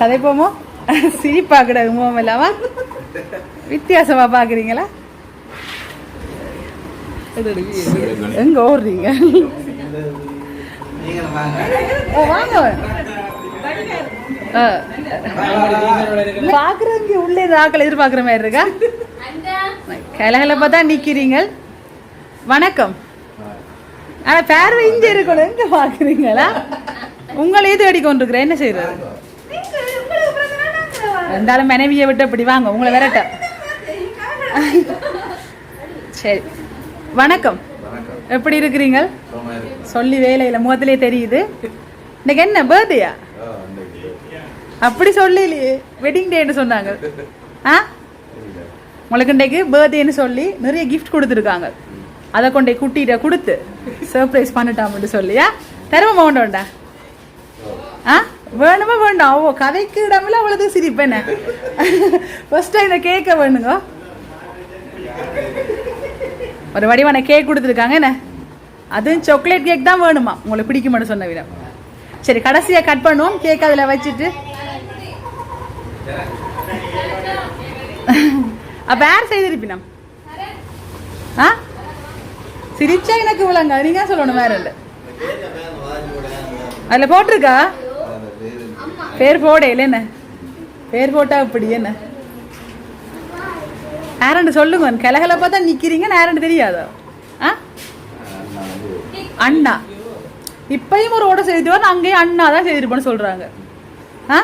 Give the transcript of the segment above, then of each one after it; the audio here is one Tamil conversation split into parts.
கதைப்போமோ சிரிப்பா கிடக்கு முகம் இல்லாம வித்தியாசமா பாக்குறீங்களா? எங்க ஓடுறீங்க? வாங்க. பாக்குறவங்க உள்ளே ஆக்கள் எதிர்பார்க்குற மாதிரி இருக்கா? கலகலப்பா தான் நிக்கிறீங்க. வணக்கம். ஆனா பார்வை இங்க இருக்கணும். எங்க பாக்குறீங்களா? உங்களை தேடி கொண்டிருக்கிறேன் என்ன செய்யறது இருந்தாலும் மனைவியை விட்டு அப்படி வாங்க உங்களை விரட்ட. சரி. வணக்கம். எப்படி இருக்கிறீங்க. சொல்லி வேலையில முகத்திலே தெரியுது. இன்னைக்கு என்ன பர்த்டேயா அப்படி சொல்லலையே வெட்டிங் டேன்னு சொன்னாங்க. ஆ. உங்களுக்கு இன்றைக்கு பர்த்டேன்னு சொல்லி நிறைய கிஃப்ட் கொடுத்துருக்காங்க. அதை கொண்டே குட்டிகிட்ட கொடுத்து சர்ப்ரைஸ் பண்ணிட்டாமட்டு சொல்லியா? தருவ வேண்டாம்டா ஆ? வேணுமா வேண்டாம்? ஓ கதைக்கு இடமில்ல அவ்வளோது சிரிப்பு ஃபர்ஸ்ட் டைம் இந்த கேக்கை வேணுங்க. ஒரு வடிவான கேக் கொடுத்துருக்காங்க என்ன? அதுவும் சாக்லேட் கேக் தான் வேணுமா? உங்களுக்கு பிடிக்குமான்னு சொன்ன விதம். சரி கடைசியாக கட் பண்ணுவோம். கேக் அதில் வச்சுட்டு. அப்போ யார் செய்திருப்பினம்? ஆ? சிரிச்சா எனக்கு விளங்க நீங்க சொல்லணும் வேற இல்லை. அதில் போட்டிருக்கா? பேர் போடையில என்ன பேர் போட்டா இப்படி என்ன யாரண்டு சொல்லுங்க கிளகலப்பா தான் நிக்கிறீங்க யாரண்டு தெரியாதோ? ஆ? அண்ணா. அண்ணா இப்பயும் ஒரு ஓட செய்துவார் அங்கேயும் அண்ணா தான் செய்திருப்பேன்னு சொல்றாங்க. ஆ?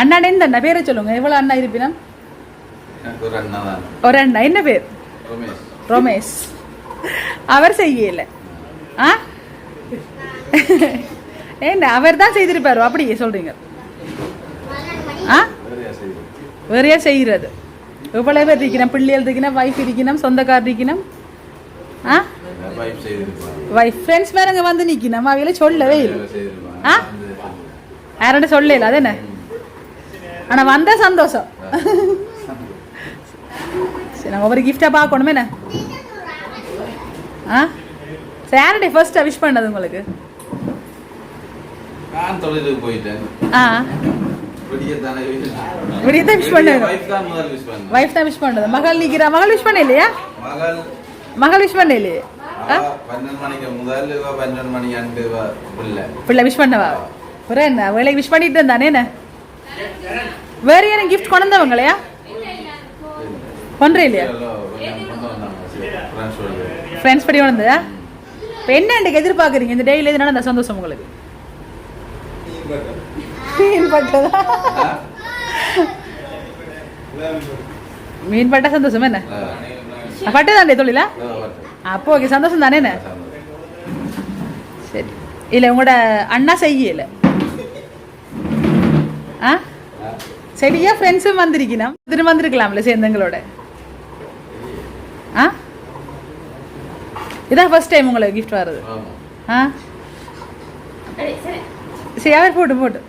அண்ணாடே இந்த அண்ணா? பேரை சொல்லுங்க எவ்வளவு அண்ணா இருப்பினம்? எனக்கு ஒரு அண்ணா அண்ணா. என்ன பேர்? ரமேஷ். ரமேஷ். அவர் செய்யல. ஆ? என்ன அவர் தான் செய்திருப்பாரு. அப்படி சொல்றீங்க. ஆ? வேறையா செய்கிறது. எவ்வளவு பேர் இருக்கணும் பிள்ளைகள் இருக்கணும் வைஃப் இருக்கணும் சொந்தக்கார் இருக்கணும் ஆ? வைஃப் ஃப்ரெண்ட்ஸ் வேறங்க வந்து நிற்கணும் அவையில சொல்லவே இல்லை. ஆ? யாரோட சொல்லுவேன். சொல்லல? அது என்ன? ஆனால் வந்த சந்தோஷம். சரி நம்ம ஒவ்வொரு கிஃப்டாக பார்க்கணுமே. என்ன? ஆ? சரி யார்கிட்ட ஃபர்ஸ்ட் விஷ் பண்ணது உங்களுக்கு? நான் தொழிலுக்கு போயிட்டேன். ஆ. விடிய தானே விஷ் வைஃப் தான் விஷ் பண்ணது மகள் நிக்கிறா? மகள் விஷ் பண்ண இல்லையா மகள் விஷ் பண்ண இல்லையே பிள்ளை. விஷ் பண்ணவா? என்ன? வேலைக்கு விஷ் பண்ணிட்டு இருந்தானே என்ன? வேற என்ன கிஃப்ட் கொண்டு வந்தவங்களையா? கொன்றே இல்லையா? ஃப்ரெண்ட்ஸ் படி வந்ததா இப்போ என்ன எதிர்பார்க்குறீங்க? இந்த டெய்லி எது நடந்த சந்தோஷம் உங்களுக்கு? மீன் பட்டதா? மீன் பட்டா சந்தோஷம் என்ன? பட்டதாண்டே தொழிலா? அப்போ ஓகே சந்தோஷம் தானே என்ன? சரி. இல்லை உங்களோட அண்ணா செய்யல ஆ? சரியா ஃப்ரெண்ட்ஸும் வந்திருக்கணும் திரும்ப வந்திருக்கலாம்ல சேர்ந்தங்களோட ஆ? இதான் ஃபர்ஸ்ட் டைம் உங்களுக்கு கிஃப்ட் வர்றது. ஆ? சரி அவர் போட்டு போட்டு.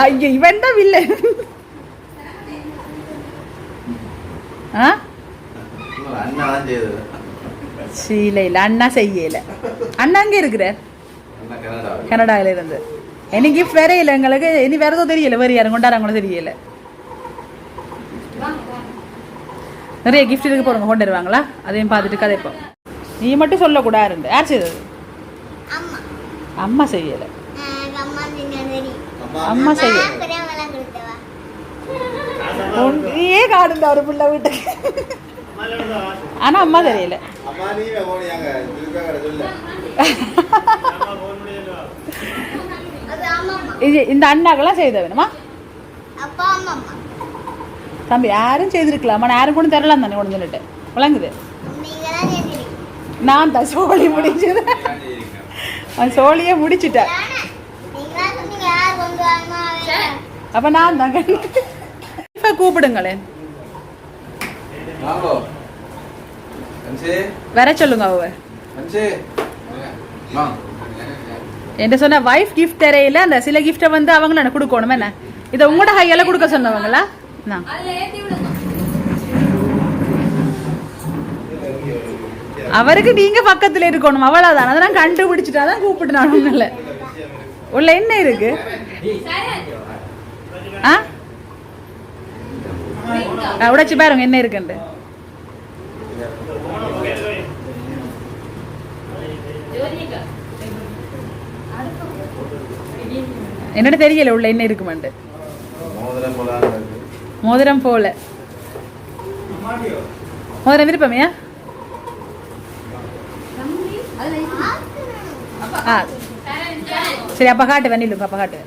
ஐயோ இவன் தான் வில்ல ஆ? அண்ணா சீல அண்ணா செய்யல. அண்ணா அங்கே இருக்கிறார்? கனடாவில் இருந்து. இனி கிஃப்ட் வேற இல்லை எங்களுக்கு இனி வேற எதுவும் தெரியல. வேறு யாரும் கொண்டாடுறாங்களோ தெரியல. நிறைய கிஃப்ட் இருக்கு போறவங்க கொண்டு வருவாங்களா? அதையும் பார்த்துட்டு கதைப்போம் நீ மட்டும் சொல்லக்கூடாது யார் செய்தது? அம்மா. அம்மா செய்யலை. அம்மா செய்ய நான் நீயே காடுண்டா ஒரு பிள்ளை வீட்டுக்கு. ஆனா அம்மா தெரியல. அம்மா நீ போனியாங்க இதுக்காக சொல்ல. அது அம்மா அம்மா இது இந்த அண்ணாக்கெல்லாம் செய்த வேணுமா? அப்பா அம்மா அம்மா தம்பி யாரும் செய்திருக்கலாம்? ஆனால் யாரும் கூட தரலாம் தானே கொண்டு வந்துட்டு விளங்குது. நான் தான் சோழி முடிஞ்சது அவன் சோழியை முடிச்சிட்டேன் நீங்களா சொன்னீங்க யார் கொண்டு வரமா அப்ப நான் தான் இப்போ கூப்பிடுங்களேன். வர சொல்லுங்க அவ. என்ன சொன்ன வைஃப் கிஃப்ட் தரையில அந்த சில கிஃப்ட்டை வந்து அவங்க எனக்கு கொடுக்கணும் என்ன? இதை உங்களோட கையால கொடுக்க சொன்னவங்களா? நான். அவருக்கு நீங்க பக்கத்துல இருக்கணும். அவ்வளவுதான். அதை நான் கண்டுபிடிச்சிட்டா தான் கூப்பிட்டு நான் உங்களை உள்ள என்ன இருக்கு? ஆ? உடைச்சு பாருங்க என்ன இருக்குன்ட்டு. என்னன்னு தெரியல உள்ள என்ன இருக்குமெண்டு மோதிரம் போல. மோதிரம் விருப்பமையா? ஆ. சரி அப்போ காட்டு வண்டிலுங்க அப்பா காட்டு.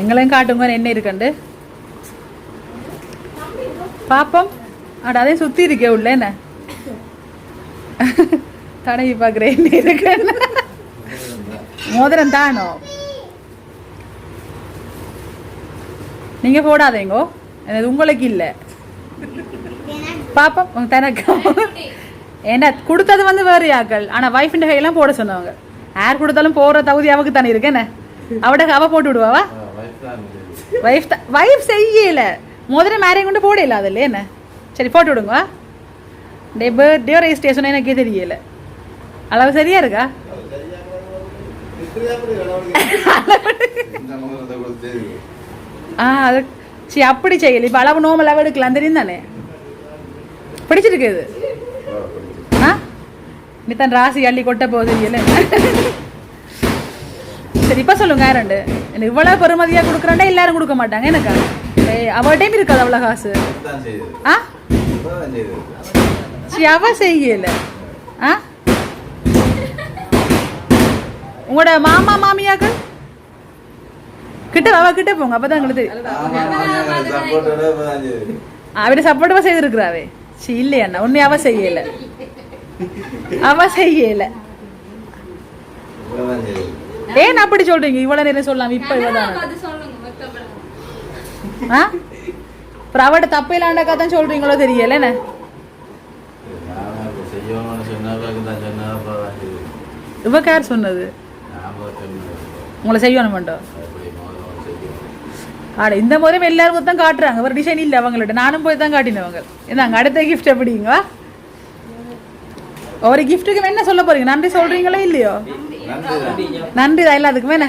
எங்களையும் காட்டுங்க என்ன இருக்குண்டு பாப்போம். அட அதையும் சுத்தி இருக்கே உள்ள என்ன? தடவி பார்க்குறேன் என்ன இருக்கு? மோதிரம் தானோ? நீங்க போடாதேங்கோ எனது உங்களுக்கு இல்லை. பாப்போம் உங்க தனக்கு. என்ன கொடுத்தது வந்து வேறு யாக்கள். ஆனா வைஃபின் கையெல்லாம் போட சொன்னவங்க. யார் கொடுத்தாலும் போற தகுதி அவக்கு தானே இருக்கு என்ன? அவட அவ போட்டு விடுவாவா வைஃப் தான் வைஃப் செய்யல. முதல்ல மேரையும் கொண்டு போடல அதில் என்ன? சரி போட்டு விடுங்க டே பர்த்டே ரெஜிஸ்ட்ரேஷன் எனக்கே தெரியல. அளவு சரியா இருக்கா? இந்த மோதிரத்தை கொடுத்து ஆ அது சரி அப்படி செய்யல. இப்போ அளவு நோமல் அளவு எடுக்கலாம். தெரியும் தானே? பிடிச்சிருக்கு இது. ஆ? நீ தான் ராசி அள்ளி கொட்ட போகுது தெரியல சரி இப்போ சொல்லுங்க யாரண்டு எனக்கு இவ்வளோ பெருமதியாக கொடுக்குறேன்டா எல்லாரும் கொடுக்க மாட்டாங்க. எனக்கு? அவட்டையும் இருக்காது அவ்வளோ காசு. ஆ? சரி அவ செய்யல. ஆ? உங்களோட மாமா மாமியாக்கள்? கிட்ட அவ கிட்ட போங்க. அப்பதான் எங்களுக்கு. அவட சப்போர்ட்டவா செய்திருக்கிறாவே சி இல்லையண்ணா உன்னை அவ செய்யல. அவ செய்யல. ஏன் அப்படி சொல்றீங்க? இவ்வளவு நேரம் சொல்லலாம் இப்ப ஆ? அப்புறம் அவட தப்பு இல்லாண்டாக்கா தான் சொல்றீங்களோ தெரியல என்ன. இவ யார் சொன்னது. உங்களை செய்யணும் மாட்டோம் ஆட இந்த முறை எல்லாருக்கும் தான் காட்டுறாங்க ஒரு டிசைன் இல்லை அவங்கள்ட்ட நானும் போய் தான் காட்டினவங்க இந்தாங்க அடுத்த கிஃப்ட் எப்படிங்க ஒரு கிஃப்ட்டுக்கு என்ன சொல்ல போறீங்க நன்றி சொல்றீங்களோ இல்லையோ. நன்றி தான் என்ன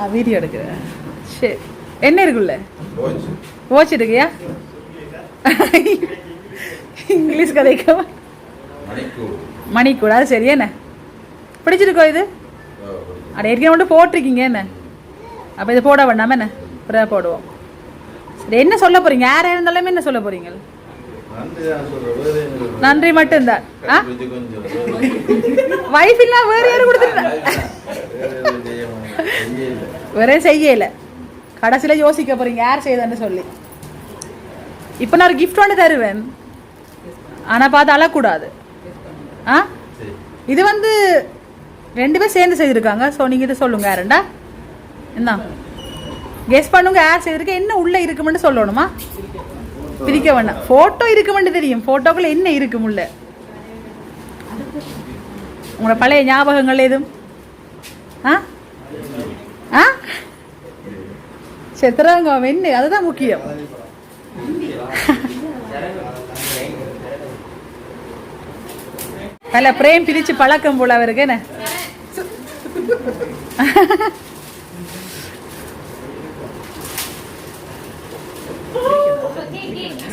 ஆ வீடியோ எடுக்கிறேன் சரி என்ன இருக்குல்ல. வாட்ச் இருக்கியா இங்கிலீஷ் கதைக்க மணிக்கூர். மணிக்கூட அது சரி என்ன பிடிச்சிருக்கோ இது. அட ஏற்கனவே மட்டும் போட்டிருக்கீங்க என்ன? அப்போ இதை போட வேண்டாம் என்ன? அப்புறம் போடுவோம். சரி என்ன சொல்ல போகிறீங்க யாராக இருந்தாலுமே என்ன சொல்ல போகிறீங்க நன்றி மட்டும்தான். ஆ? வைஃப் இல்ல வேற யாரும் கொடுத்துருந்தா? வேறே செய்ய மாட்டேன். வேற செய்யல. கடைசியில யோசிக்க போறீங்க யார் செய்தன்னு சொல்லி. இப்போ நான் ஒரு கிஃப்ட் ஒன்று தருவேன். ஆனால் பார்த்து அழக்கூடாது. ஆ? இது வந்து ரெண்டு பேர் சேர்ந்து செய்திருக்காங்க. ஸோ நீங்கள் இதை சொல்லுங்க யாருண்டா? என்ன? கெஸ் பண்ணுங்க யார் செய்திருக்க என்ன உள்ளே இருக்குமென்னு சொல்லணுமா? பிரிக்க வேண்டாம் ஃபோட்டோ இருக்குமென்னு தெரியும். போட்டோக்குள்ள என்ன இருக்கும் உள்ள? உங்களோட பழைய ஞாபகங்கள் எதுவும்? ஆ? ஆ? செத்துறவங்க வெண்ணு. அதுதான் முக்கியம். நல்ல பிரேம் பிரித்து பழக்கம் போல அவருக்கு என்ன?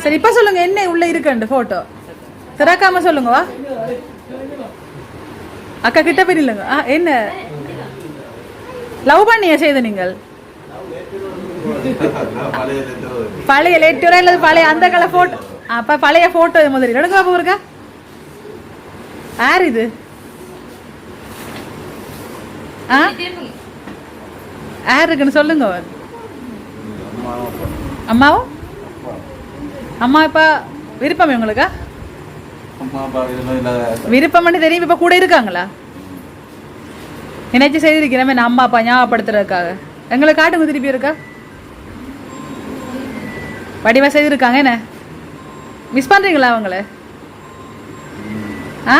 சரி இப்ப சொல்லுங்க என்ன உள்ள இருக்குண்டு போட்டோ திறக்காம சொல்லுங்க வா. அக்கா கிட்ட போய் இல்லைங்க ஆ, என்ன? லவ் பண்ணிய செய்த நீங்கள்? பழைய லெட்டர் பழைய இல்லது பழைய அந்த கால போட்டோ அப்ப பழைய போட்டோ இது மாதிரி எடுங்க போருக்கா இருக்கா யார் இது? ஆ? யார் இருக்குன்னு சொல்லுங்க அம்மாவும் அம்மா இப்ப விருப்பம் உங்களுக்கா? விருப்பம்னு தெரியும் இப்ப கூட இருக்காங்களா? நினைச்சு செய்திருக்கிறேன் நான் அம்மா அப்பா ஞாபகப்படுத்துறதுக்காக. எங்களை காட்டுங்க திருப்பி இருக்கா? வடிவா செய்திருக்காங்க என்ன? மிஸ் பண்றீங்களா அவங்கள? ஆ?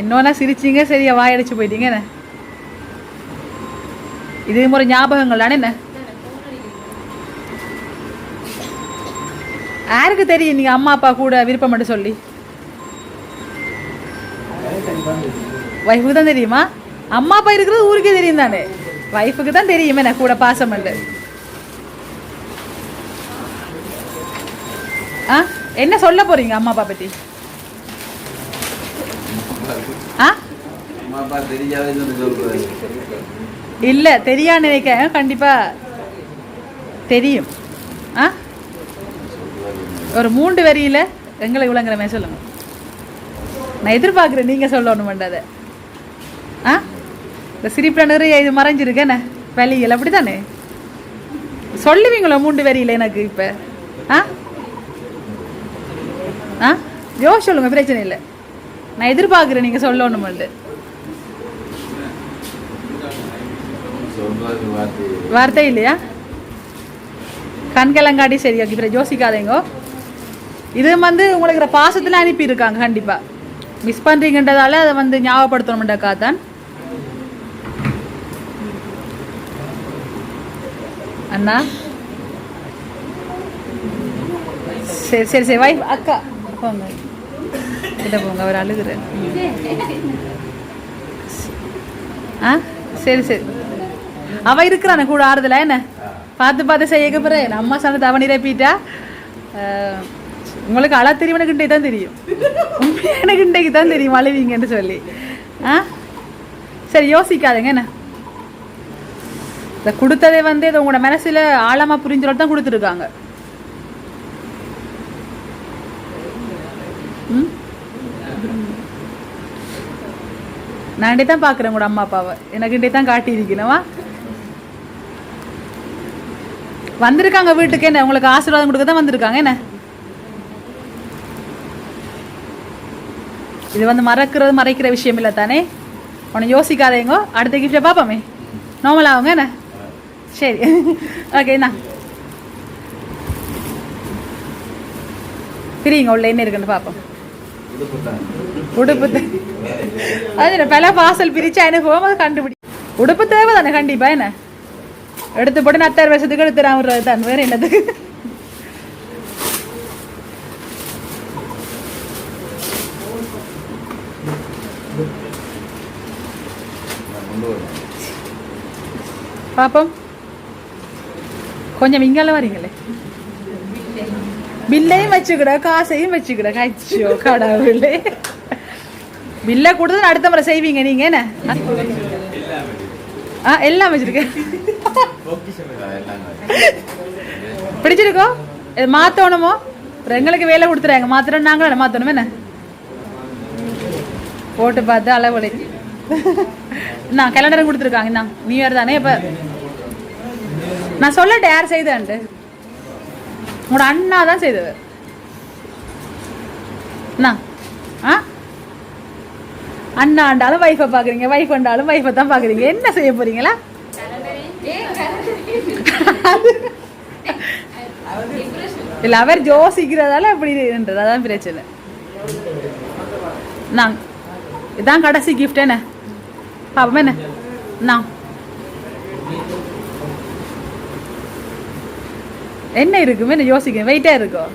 என்னன்னா சிரிச்சீங்க சரியா வாயடிச்சு போயிட்டீங்க என்ன? இதே முறை ஞாபகங்கள் தானே என்ன? யாருக்கு தெரியும் நீங்க அம்மா அப்பா கூட விருப்பம் மட்டும் சொல்லி. வைஃபுக்கு தான் தெரியுமா? அம்மா அப்பா இருக்கிறது ஊருக்கே தெரியும் தானே. வைஃபுக்கு தான் தெரியும் என்ன கூட பாசம் ஆ? என்ன சொல்ல போறீங்க அம்மா அப்பா பத்தி? ஆ? இல்லை தெரியா நினைக்க கண்டிப்பாக தெரியும். ஆ? ஒரு மூன்று வரியில் எங்களை விளங்குற மாதிரி சொல்லுங்க. நான் எதிர்பார்க்குறேன் நீங்கள் சொல்லணும் அதை ஆ? இந்த சிரிப்பில் நிறைய இது மறைஞ்சிருக்கு என்ன? அப்படி தானே சொல்லுவீங்களோ மூன்று வரியில் எனக்கு இப்போ? ஆ? ஆ? யோ சொல்லுங்கள் பிரச்சனை இல்லை. நான் எதிர்பார்க்குறேன் நீங்க சொல்லணுமெண்டு வார்த்தை இல்லையா கண்கலங்காட்டி சரி ஓகே பிறகு இது வந்து உங்களுக்கு பாசத்தில் அனுப்பியிருக்காங்க கண்டிப்பாக மிஸ் பண்ணுறீங்கன்றதால அதை வந்து ஞாபகப்படுத்தணும்டக்கா தான் அண்ணா? சரி சரி சரி வைஃப் அக்கா போங்க. கிட்ட போங்க அவர் அழுகிறேன் ஆ? சரி சரி. அவ இருக்கிறானே கூட ஆறுதல என்ன? பார்த்து பார்த்து செய்ய போறேன் அம்மா சனத்தை அவன் நிரப்பிட்டா உங்களுக்கு அழா தெரியும் எனக்கு தான் தெரியும். எனக்கு இன்றைக்கு தான் தெரியும் அழுவீங்கன்னு சொல்லி. ஆ? சரி யோசிக்காதுங்க என்ன? இந்த கொடுத்ததை வந்து இது உங்களோட மனசில் ஆழமா புரிஞ்சு தான் கொடுத்துருக்காங்க. நான் தான் பார்க்குறேன் உங்களோட அம்மா அப்பாவை. எனக்கு இன்றைக்கு தான் காட்டியிருக்கணுமா வந்திருக்காங்க வீட்டுக்கு என்ன? உங்களுக்கு ஆசீர்வாதம் கொடுக்க தான் வந்திருக்காங்க என்ன? இது வந்து மறக்கிறது மறைக்கிற விஷயம் இல்லை தானே? உன்னை யோசிக்காதேங்கோ அடுத்த கிஃப்டை பார்ப்போமே. நார்மல் ஆகுங்க என்ன? சரி. ஓகே என்ன பிரியுங்க உள்ள என்ன இருக்குன்னு பார்ப்போம். உடுப்பு அது பல பாசல் பிரிச்சா எனக்கு போகும்போது கண்டுபிடி உடுப்பு தேவை தானே கண்டிப்பா என்ன? எடுத்து போட்டு நத்தாறு வருஷத்துக்கு எடுத்துறான் தான் வேற என்னது பாப்போம் கொஞ்சம் இங்கால வரீங்களே பில்லையும் வச்சுக்கிட காசையும் வச்சுக்கிட கச்சோ கடவுளே பில்லை கொடுத்து அடுத்த முறை செய்வீங்க நீங்க என்ன ஆ எல்லாம் வச்சிருக்கேன் பிடிச்சிருக்கோ? இது மாத்தணுமோ? எங்களுக்கு வேலை கொடுத்துறாங்க மாத்திரம் நாங்களும் மாத்தணும்? என்ன? போட்டு பார்த்து அளவுலை நான் கேலண்டர் கொடுத்துருக்காங்க. நான் நியூ இயர் தானே இப்போ? நான் சொல்லட்டேன் யார் செய்தான்ட்டு? உங்களோட அண்ணா தான் செய்தவர் என்ன ஆ? அண்ணா ஆண்டாலும் வைஃபை பார்க்குறீங்க. வைஃப் ஆண்டாலும் வைஃபை தான் பார்க்குறீங்க. என்ன செய்ய போறீங்களா? இல்லை அவர் யோசிக்கிறதால அப்படின்றது அதான் பிரச்சனை. நான் இதான் கடைசி கிஃப்ட் என்ன? பாப்போம் என்ன? நான். என்ன இருக்குமே? என்ன யோசிக்க இருக்கும்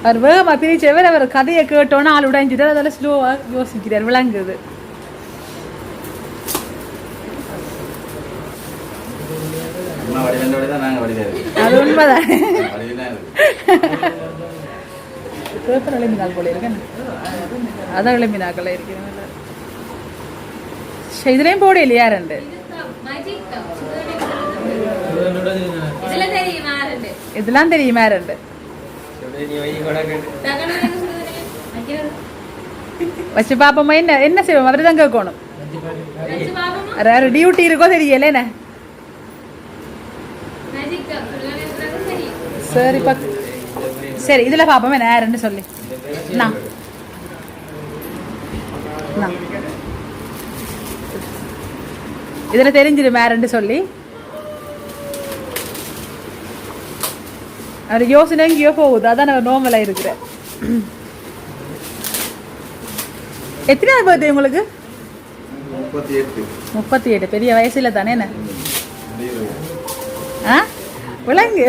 அவர் வேகமா பிரிச்சவர் அவர் கதையை கேட்டோன்னா ஆள் உடைஞ்சிட்டு அதெல்லாம் ஸ்லோவா யோசிக்கிறார் விளங்குது. அது உண்மைதான். பேப்பர் போல இருக்கேன் அதான் எழுப்பினாக்கள் இருக்கிறேன் இதுலேயும் போட இல்லையா ரெண்டு இதுல தெரியுமா ரெண்டு? இதெல்லாம் தெரியுமா ரெண்டு? வச்சு பாப்போமா என்ன என்ன செய்வோம் அவரு தான் கேட்கணும் வேற டியூட்டி இருக்கோ தெரியல என்ன சரி சரி இதில் பார்ப்போமே நேரன்னு சொல்லி நான் இதில் தெரிஞ்சிடும் மேரன்னு சொல்லி அவர் யோசனை எங்கேயோ போகுது. அதான் நான் நோமலாக இருக்கிறேன். எத்தனையாவது பர்த்டே உங்களுக்கு? முப்பத்தி எட்டு. முப்பத்தி எட்டு. பெரிய வயசுல தானே என்ன? ஆ? விலங்கு.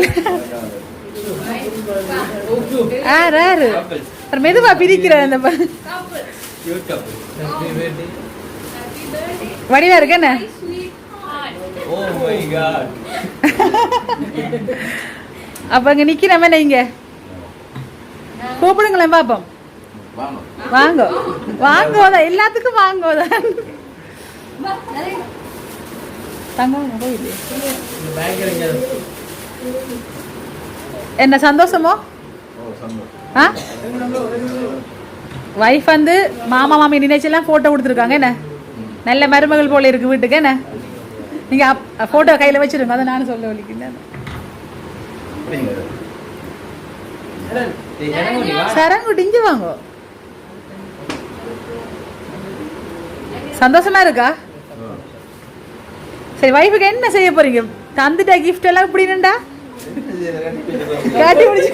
ஆ ராரு அப்புறம் மெதுவா பிரிக்கிற அந்த ப- வடிவா இருக்கு அப்போ இங்கே நிக்கிறமே நீங்க கூப்பிடுங்களேன் பாப்போம் வாங்க. வாங்க எல்லாத்துக்கும் வாங்கோதான். என்ன சந்தோஷமோ? ஆ? வைஃப் வந்து மாமா மாமி நினைச்செல்லாம் ஃபோட்டோ கொடுத்துருக்காங்க என்ன? நல்ல மருமகள் போல இருக்கு வீட்டுக்கு என்ன? நீங்க ஃபோட்டோ கையில வச்சுருங்க அதை நானும் சொல்ல வலிக்கிறேன் அப்படிங்க சரங்குட்டி இஞ்சி வாங்க. சந்தோஷமா இருக்கா? சரி வைஃபுக்கு என்ன செய்ய போறீங்க? தந்துட்டா கிஃப்ட் எல்லாம் இப்படின்னுடா காட்டி முடிச்சு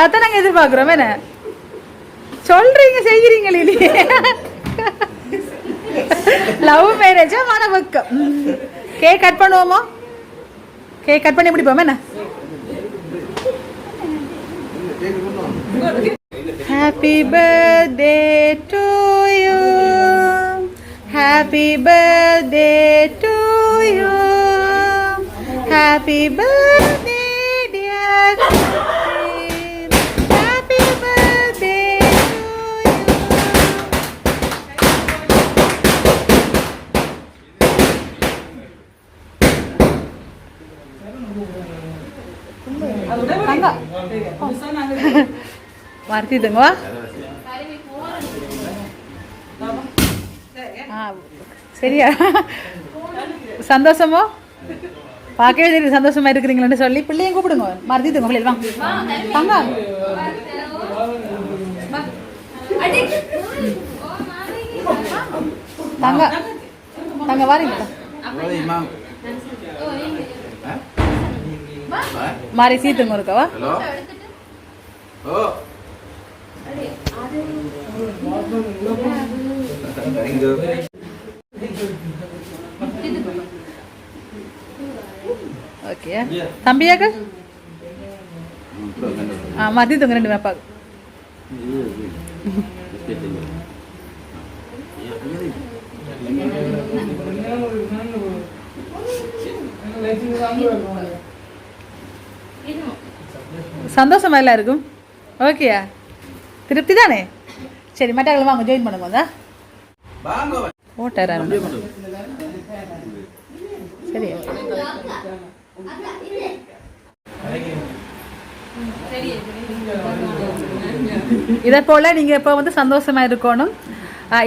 அதான் நாங்க எதிர்பார்க்கிறோம் என்ன? சொல்றீங்க செய்கிறீங்களே இல்லையே லவ் மேரேஜா மன பக்கம் கேக் கட் பண்ணுவோமா? கேக் கட் பண்ணி முடிப்போம் என்ன Happy birthday to you. Happy birthday to you. Happy birthday, dear ஆ சரியா சந்தோஷமோ பார்க்கவே தெரியும் சந்தோஷமா இருக்கிறீங்களேன்னு சொல்லி பிள்ளையும் கூப்பிடுங்க மறுத்திதுங்க பிள்ளை வாங்க தங்கா தங்க தங்க வாரீங்களா இமாம் மாறி சீத்துங்க இருக்கவா ஹலோ ஓ இங்க ஓகே தம்பியாக? ஆ மறுத்திதுங்க ரெண்டு மேப்பாக சந்தோஷமா எல்லாம் இருக்கும் ஓகேயா திருப்தி தானே? சரி மட்டாக்கள் வாங்க ஜாயின் பண்ணுங்க வந்தா ஓட்டாரா சரி. இதை போல் நீங்கள் இப்போ வந்து சந்தோஷமா இருக்கணும்.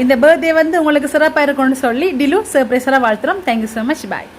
இந்த பர்த்டே வந்து உங்களுக்கு சிறப்பாக இருக்கணும்னு சொல்லி டிலு சர்ப்ரைஸராக வாழ்த்துறோம். Thank you so much bye